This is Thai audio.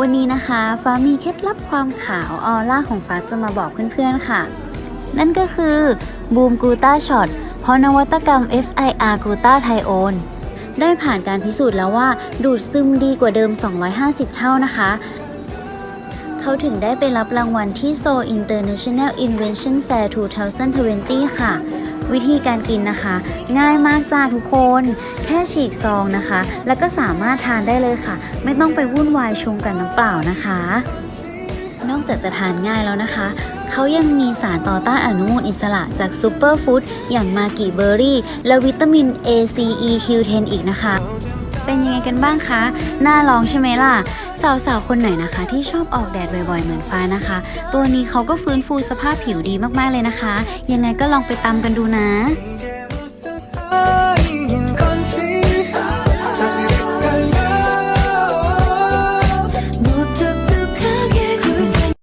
วันนี้นะคะฟ้ามีเคล็ดลับความขาวออร่าของฟ้าจะมาบอกเพื่อนๆค่ะ นั่นก็คือบูมกูต้าช็อตเพราะนวัตกรรม FIR กูต้าไทโอนได้ผ่านการพิสูจน์แล้วว่า ดูดซึมดีกว่าเดิม 250 เท่านะคะ เขาถึงได้ไปรับรางวัลที่ Seoul International Invention Fair 2020 ค่ะ วิธีการกินนะคะ ง่ายมากจ้าทุกคน แค่ฉีกซองนะคะ แล้วก็สามารถทานได้เลยค่ะ ไม่ต้องไปวุ่นวายชงกับน้ำเปล่านะคะ นอกจากจะทานง่ายแล้วนะคะเขายังมีสารต่อต้านอนุมูลอิสระจากซูเปอร์ฟู้ดอย่างมากิเบอร์รี่ และวิตามิน A C E Q10 อีกนะคะ เป็นยังไงกันบ้างคะ น่าลองใช่ไหมล่ะ สาวๆ คนไหนนะคะ ที่ชอบออกแดดบ่อยๆ เหมือนฟ้านะคะ ตัวนี้เขาก็ฟื้นฟูสภาพผิวดีมากๆเลยนะคะ ยังไงก็ลองไปตามกันดูนะ